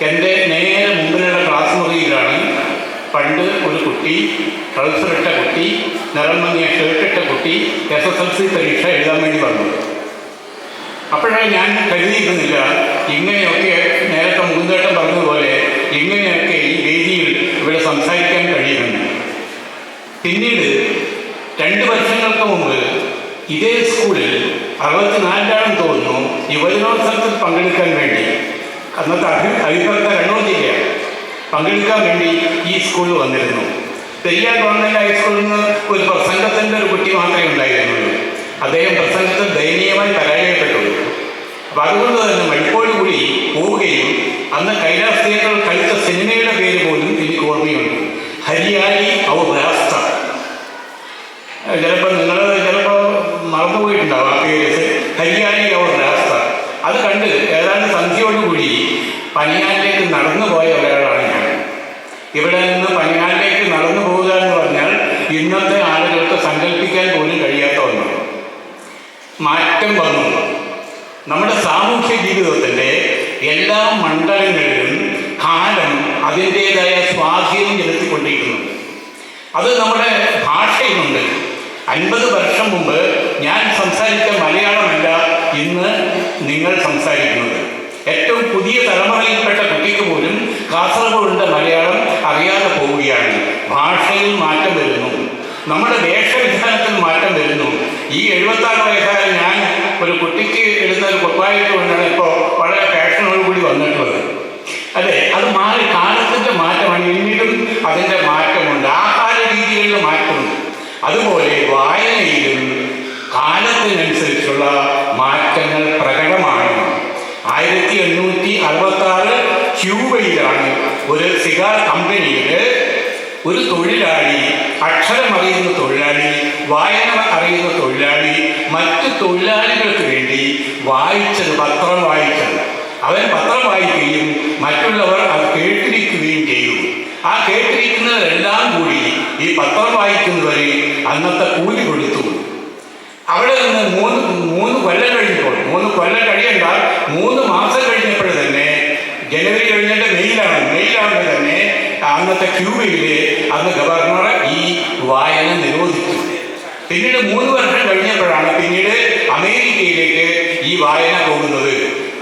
എന്റെ നേരെ മുമ്പിലുള്ള ക്ലാസ് മുറിയിലാണ് പണ്ട് ഒരു കുട്ടി ട്രൗസറിട്ട കുട്ടി നിറം മങ്ങിയ കുട്ടി എസ് എസ് എൽ സി പരീക്ഷ എഴുതാൻ വേണ്ടി വന്നു. അപ്പോഴാണ് ഞാൻ കരുതിയിരുന്നില്ല ഇങ്ങനെയൊക്കെ നേരത്തെ മുൻതേട്ടം പറഞ്ഞതുപോലെ ഇങ്ങനെയൊക്കെ ഈ വേദിയിൽ ഇവിടെ സംസാരിക്കാൻ കഴിയുന്നു പിന്നീട് രണ്ട് വർഷങ്ങൾക്ക് മുമ്പ് ഇതേ സ്കൂളിൽ അറുപത്തിനാലിലാണ് തോന്നുന്നു യുവജനോത്സവത്തിൽ പങ്കെടുക്കാൻ വേണ്ടി അന്നത്തെ അഭി അഭിപ്രായ കണ്ണൂർ ജില്ലയാണ് പങ്കെടുക്കാൻ വേണ്ടി ഈ സ്കൂളിൽ വന്നിരുന്നു. പെരിയാർ ഗവൺമെന്റ് ഹൈസ്കൂളിൽ നിന്ന് ഒരു പ്രസംഗത്തിന്റെ ഒരു കുട്ടി മാത്രമേ ഉണ്ടായിരുന്നുള്ളൂ. അദ്ദേഹം പ്രസംഗത്തിൽ ദയനീയമായി പരാജയപ്പെട്ടുള്ളൂ അപ്പം അതുകൊണ്ട് തന്നെ മഴപ്പോഴുകൂടി പോവുകയും അന്ന് കൈലാസ് തിയേറ്ററിൽ സിനിമയുടെ പേര് പോലും എനിക്ക് ഓർമ്മയുണ്ട് ഹരിയാലി ഔർ രാസ്ത ചിലപ്പോൾ നിങ്ങൾ ചിലപ്പോൾ മറന്നുപോയിട്ടുണ്ടാവും ആ പേര് ഹരിയാലി ഔർ രാസ്ത അത് കണ്ട് ഏതാണ്ട് സന്ധ്യയോടുകൂടി പനിയാലിലേക്ക് നടന്നു പോയ ഒരാളാണ് ഞാൻ. ഇവിടെ നിന്ന് പനിയാലിലേക്ക് നടന്നു പോവുക എന്ന് പറഞ്ഞാൽ ഇന്നത്തെ ആളുകൾക്ക് സങ്കല്പിക്കാൻ പോലും കഴിയാത്ത ഒന്നാണ്. മാറ്റം വന്നു. നമ്മുടെ സാമൂഹ്യ ജീവിതത്തിന്റെ എല്ലാ മണ്ഡലങ്ങളിലും കാലം അതിന്റേതായ സ്വാധീനം ചെലുത്തിക്കൊണ്ടിരിക്കുന്നുണ്ട് അത് നമ്മുടെ ഭാഷയിലുണ്ട്. അൻപത് വർഷം മുമ്പ് ഞാൻ സംസാരിച്ച മലയാളമല്ല ഇന്ന് നിങ്ങൾ സംസാരിക്കുന്നത്. ഏറ്റവും പുതിയ തലമുറയിൽപ്പെട്ട കുട്ടിക്ക് പോലും കാസർഗോഡിന്റെ മലയാളം അറിയാതെ പോവുകയാണ്. ഭാഷയിൽ മാറ്റം വരുന്നു. നമ്മുടെ വേഷവിധാനത്തിൽ മാറ്റം വരുന്നു. ഈ എഴുപത്താറ് വയസ്സായ ഞാൻ ഒരു കുട്ടിക്ക് എഴുന്ന ഒരു കുപ്പായിട്ട് കൊണ്ടാണ് ഇപ്പോൾ വളരെ ഫാഷനോട് കൂടി വന്നിട്ടുള്ളത്. അതെ അത് മാറി കാലത്തിന്റെ മാറ്റമാണ്. എന്നിട്ടും അതിന്റെ മാറ്റമുണ്ട്. ആഹാര രീതികളിൽ മാറ്റമുണ്ട് അതുപോലെ വായനയിലും കാലത്തിനനുസരിച്ചുള്ള മാറ്റങ്ങൾ പ്രകടമാണ് ആയിരത്തി എണ്ണൂറ്റി അറുപത്തി ആറ് ക്യൂബയിലാണ് ഒരു സിഗാർ കമ്പനിയിൽ ഒരു തൊഴിലാളി അക്ഷരം അറിയുന്ന തൊഴിലാളി വായന അറിയുന്ന തൊഴിലാളി മറ്റ് തൊഴിലാളികൾക്ക് വേണ്ടി വായിച്ചത് പത്രം വായിച്ചത്. അവൻ പത്രം വായിക്കുകയും മറ്റുള്ളവർ അത് കേട്ടിരിക്കുകയും ചെയ്തു. ആ കേട്ടിരിക്കുന്നവരെല്ലാം കൂടി ഈ പത്രം വായിക്കുന്നവരെ അന്നത്തെ കൂലി കൊടുത്തു. അവിടെ നിന്ന് മൂന്ന് മൂന്ന് കൊല്ലം കഴിഞ്ഞപ്പോൾ മൂന്ന് കൊല്ലം കഴിയണ്ട മൂന്ന് മാസം കഴിഞ്ഞപ്പോൾ തന്നെ ജനുവരി കഴിഞ്ഞിട്ട് മെയിലാണ് മെയിലാണെങ്കിൽ തന്നെ അന്നത്തെ ക്യൂബയിലെ അന്ന് ഗവർണർ ഈ വായന നിരോധിച്ചു. പിന്നീട് മൂന്ന് വർഷം കഴിഞ്ഞപ്പോഴാണ് പിന്നീട് അമേരിക്കയിലേക്ക് ഈ വായന പോകുന്നത്.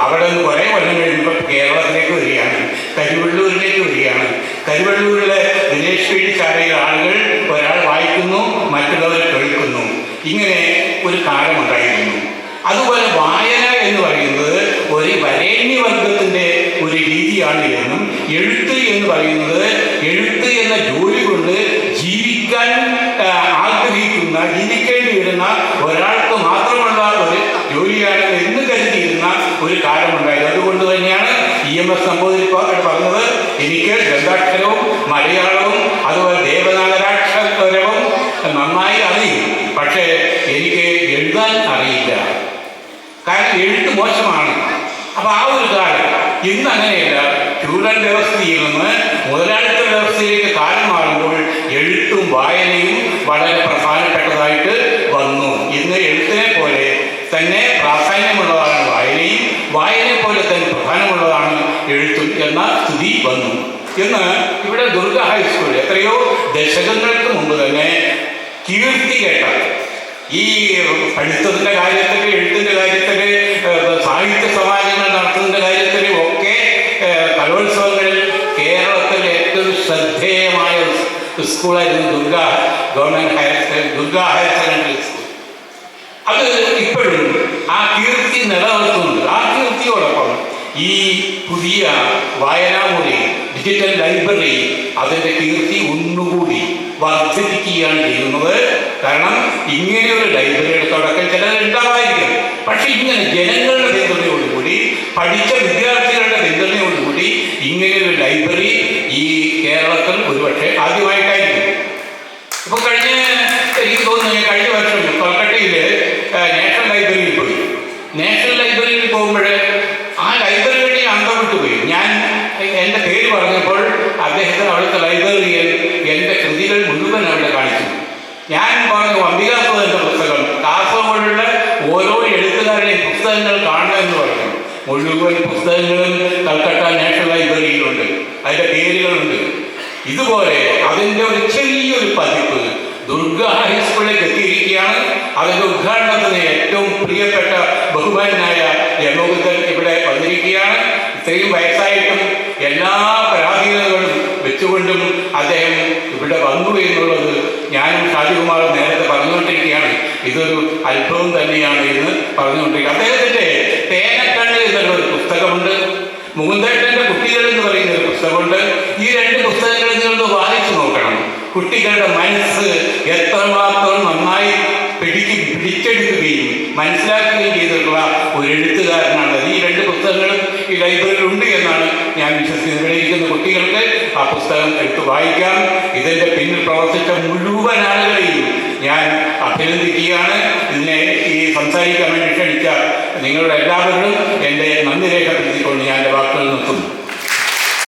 അവിടെ നിന്ന് കുറേ കൊല്ലം കഴിയുമ്പോൾ കേരളത്തിലേക്ക് വരികയാണ് കരുവള്ളൂരിലേക്ക് വരികയാണ്. കരുവള്ളൂരിലെ ദിനേശ് പീഡിച്ചാരയിലെ ആളുകൾ ഒരാൾ വായിക്കുന്നു മറ്റുള്ളവർ കേൾക്കുന്നു. ഇങ്ങനെ ഒരു കാലമുണ്ടായിരുന്നു. അതുപോലെ വായന എന്ന് പറയുന്നത് ഒരു വരേണ്യവർഗത്തിന്റെ ഒരു രീതിയാണ് എന്നും എഴുത്ത് എന്ന് പറയുന്നത് എഴുത്ത് എന്ന ജോലി കൊണ്ട് ജീവിക്കാൻ ആഗ്രഹിക്കുന്ന ജീവിക്കേണ്ടി വരുന്ന ഒരാൾക്ക് മാത്രമുള്ള ഒരു ജോലിയാണ് എന്ന് കരുതിയിരുന്ന ഒരു കാലമുണ്ടായത്. അതുകൊണ്ട് തന്നെയാണ് ഇ എം എസ് നമ്പൂതിരി പറഞ്ഞത്. എനിക്ക് ഗ്രന്ഥാക്ഷരവും മലയാളവും അതുപോലെ ദേവനാഗരാക്ഷരവും നന്നായി അറിയും പക്ഷേ എനിക്ക് എഴുതാൻ അറിയില്ല കാരണം എഴുത്ത് മോശമാണ് അപ്പൊ ആ ഒരു കാലം ഇന്ന് അങ്ങനെയല്ല ഫ്യൂഡൽ വ്യവസ്ഥയിൽ നിന്ന് മുതലാളിത്ത വ്യവസ്ഥയിലേക്ക് കാലം മാറുമ്പോൾ എഴുത്തും വായനയും വളരെ പ്രധാനപ്പെട്ടതായിട്ട് വന്നു. ഇന്ന് എഴുത്തിനെ പോലെ തന്നെ പ്രാധാന്യമുള്ളതാണ് വായനയും വായനയെ പോലെ തന്നെ പ്രധാനമുള്ളതാണ് എഴുത്തും എന്ന സ്ഥിതി വന്നു. ഇന്ന് ഇവിടെ ദുർഗ ഹൈസ്കൂൾ എത്രയോ ദശകങ്ങൾക്ക് മുമ്പ് തന്നെ കീർത്തി കേട്ട ഈ പഠിത്തത്തിന്റെ കാര്യത്തിൽ എഴുത്തിന്റെ കാര്യത്തിൽ സാഹിത്യ സമാജങ്ങൾ നടത്തുന്നതിന്റെ കാര്യത്തിൽ സ്കൂളായിരുന്നു Durga government higher Durga higher secondary school അത് ഇപ്പോഴും ആ കീർത്തി നിലനിർത്തുന്നുണ്ട്. ആ കീർത്തിയോടൊപ്പം ഈ പുതിയ വായനാമുറി ഡിജിറ്റൽ ലൈബ്രറി അതിന്റെ കീർത്തി ഒന്നുകൂടി വർദ്ധിപ്പിക്കുകയാണ് ചെയ്യുന്നത്. കാരണം ഇങ്ങനെ ഒരു ലൈബ്രറിയുടെ തുടക്കം ചിലത് ഉണ്ടാവായിരിക്കും പക്ഷെ ഇങ്ങനെ ജനങ്ങളുടെ പിന്തുണയോടുകൂടി പഠിച്ച വിദ്യാർത്ഥികളുടെ പിന്തുണയോടുകൂടി ഇങ്ങനെ ഒരു ലൈബ്രറി ഈ കേരളത്തിൽ ഒരുപക്ഷെ ആദ്യമായിട്ടായിരിക്കും. ഇപ്പൊ കഴിഞ്ഞ എനിക്ക് തോന്നുന്നു കഴിഞ്ഞ വർഷം കൊൽക്കട്ടയിൽ നാഷണൽ ലൈബ്രറിയിൽ പോയി. നാഷണൽ ലൈബ്രറിയിൽ പോകുമ്പോൾ ആ ലൈബ്രറിയുടെ അന്തം വിട്ടുപോയി ഞാൻ എന്റെ പേര് പറഞ്ഞപ്പോൾ അദ്ദേഹത്തിന് അവിടുത്തെ ലൈബ്രറിയിൽ എന്റെ കൃതികൾ മുഴുവൻ അവിടെ കാണിച്ചു. ഞാൻ പറഞ്ഞു അംബികാസുധന്റെ പുസ്തകം കാസർഗോഡുള്ള ഓരോ എഴുത്തുകാരുടെയും പുസ്തകങ്ങൾ കാണണമെന്ന് പറഞ്ഞു. മുഴുവൻ പുസ്തകങ്ങളും കൽക്കട്ട നാഷണൽ ലൈബ്രറിയിലുണ്ട്. അതിന്റെ പേരുകളുണ്ട്. ഇതുപോലെ അതിന്റെ ഒരു ചെറിയൊരു പതിപ്പ് ദുർഗ ഹൈസ്കൂളിലേക്ക് എത്തിയിരിക്കുകയാണ്. അതിന്റെ ഉദ്ഘാടനത്തിന് ഏറ്റവും പ്രിയപ്പെട്ട ബഹുമാനായ യമോഗത്തൻ ഇവിടെ വന്നിരിക്കുകയാണ്. ഇത്രയും വയസ്സായിട്ടും എല്ലാ പരാധീനതകളും വെച്ചുകൊണ്ടും അദ്ദേഹം ഇവിടെ വന്നു എന്നുള്ളത് ഞാനും ഷാജികുമാർ നേരത്തെ പറഞ്ഞുകൊണ്ടിരിക്കുകയാണ്. ഇതൊരു അത്ഭുതം തന്നെയാണ് എന്ന് പറഞ്ഞുകൊണ്ടിരിക്കുക അദ്ദേഹത്തിന്റെ തേനക്കണ്ണ് എന്നുള്ള ഒരു പുസ്തകമുണ്ട് മുകുന്ദേട്ടന്റെ കുട്ടികൾ എന്ന് പറയുന്ന ഒരു പുസ്തകമുണ്ട് ഈ രണ്ട് പുസ്തകങ്ങൾ നിങ്ങളൊന്ന് വായിച്ചു നോക്കണം. കുട്ടികളുടെ മനസ്സ് എത്രമാത്രം നന്നായി പിടിക്ക് പിടിച്ചെടുക്കുകയും മനസ്സിലാക്കുകയും ചെയ്തിട്ടുള്ള ഒരു എഴുത്തുകാരനാണ് ഈ രണ്ട് പുസ്തകങ്ങളും ഈ ലൈബ്രറിയിൽ ഉണ്ട് എന്നാണ് ഞാൻ ഇരിക്കുന്ന കുട്ടികൾക്ക് ആ പുസ്തകം എടുത്ത് വായിക്കാം. ഇതിന്റെ പിന്നിൽ പ്രവർത്തിച്ച മുഴുവൻ ആളുകളെയും ഞാൻ അഭിനന്ദിക്കുകയാണ്. ഇതിനെ ഈ സംസാരിക്കാൻ വേണ്ടി നിങ്ങളുടെ എല്ലാവരും എന്റെ നന്ദി രേഖപ്പെടുത്തിക്കൊണ്ട് ഞാൻ എന്റെ വാക്കുകൾ നിർത്തുന്നു.